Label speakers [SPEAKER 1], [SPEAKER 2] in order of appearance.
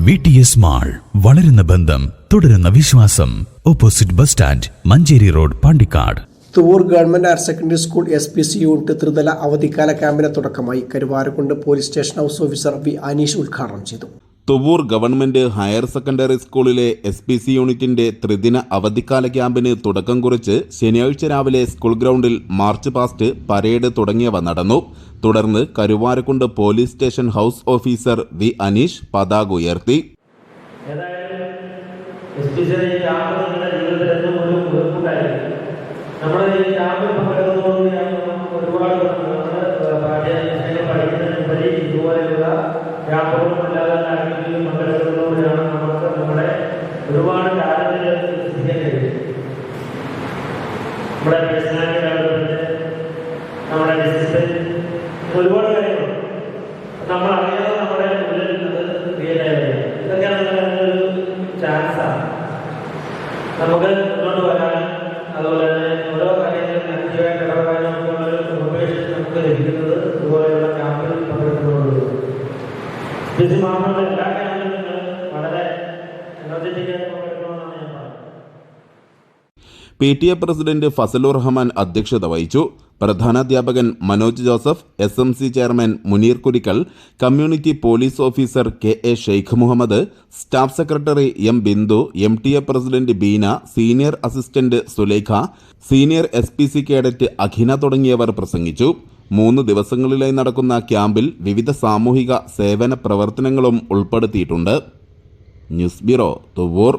[SPEAKER 1] V T S mall വളരുന്ന ബന്ധം തുടരുന്ന വിശ്വാസം. Opposite bus stand Manjeri road Pandikkad.
[SPEAKER 2] Thuvvur government higher secondary school S P C unit ത്രിതല അവധിക്കാല ക്യാമ്പിന് തുടക്കമായി Karuvarakundu police station house officer V Aneesh ഉദ്ഘാടനം ചെയ്തു.
[SPEAKER 3] തുവൂർ ഗവൺമെന്റ് ഹയർ സെക്കൻഡറി സ്കൂളിലെ എസ് പി സി യൂണിറ്റിന്റെ ത്രിദിന അവധിക്കാല ക്യാമ്പിന് തുടക്കം കുറിച്ച് ശനിയാഴ്ച രാവിലെ സ്കൂൾ ഗ്രൗണ്ടിൽ മാർച്ച് പാസ്റ്റ് പരേഡ് തുടങ്ങിയവ നടന്നു. തുടർന്ന് Karuvarakundu police station house officer V Aneesh പതാക ഉയർത്തി.
[SPEAKER 4] നമ്മൾ അറിയാതെ നമ്മുടെ ഉള്ളിൽ അത് ഒരു ചാൻസാണ് നമുക്ക് മുന്നോട്ട് വരാനും അതുപോലെ തന്നെ ഓരോ കാര്യങ്ങളും ആക്റ്റീവായിട്ട് ഇടപെടാനും ഒക്കെ ഒരു ഇൻഫർമേഷൻ നമുക്ക് ലഭിക്കുന്നത് ഇതുപോലെയുള്ള ക്യാമ്പിൽ പങ്കെടുക്കുന്നതോടുകൂടി. ഇത് മാത്രമല്ല എല്ലാ ക്യാമ്പിലും വളരെ എനർജറ്റിക് ആയിട്ട്
[SPEAKER 3] P T A president Fasalur Rahman അധ്യക്ഷത വഹിച്ചു. പ്രധാനാധ്യാപകൻ Manoj Joseph S M C chairman Muneer Kurikkal community police officer K A Sheikh Muhammad staff secretary M Bindu M T A president Beena senior assistant Sulekha senior S P C cadet Akhina തുടങ്ങിയവർ പ്രസംഗിച്ചു. മൂന്ന് ദിവസങ്ങളിലായി നടക്കുന്ന ക്യാമ്പിൽ വിവിധ സാമൂഹിക സേവന പ്രവർത്തനങ്ങളും ഉൾപ്പെടുത്തിയിട്ടുണ്ട്. News bureau Thuvoor.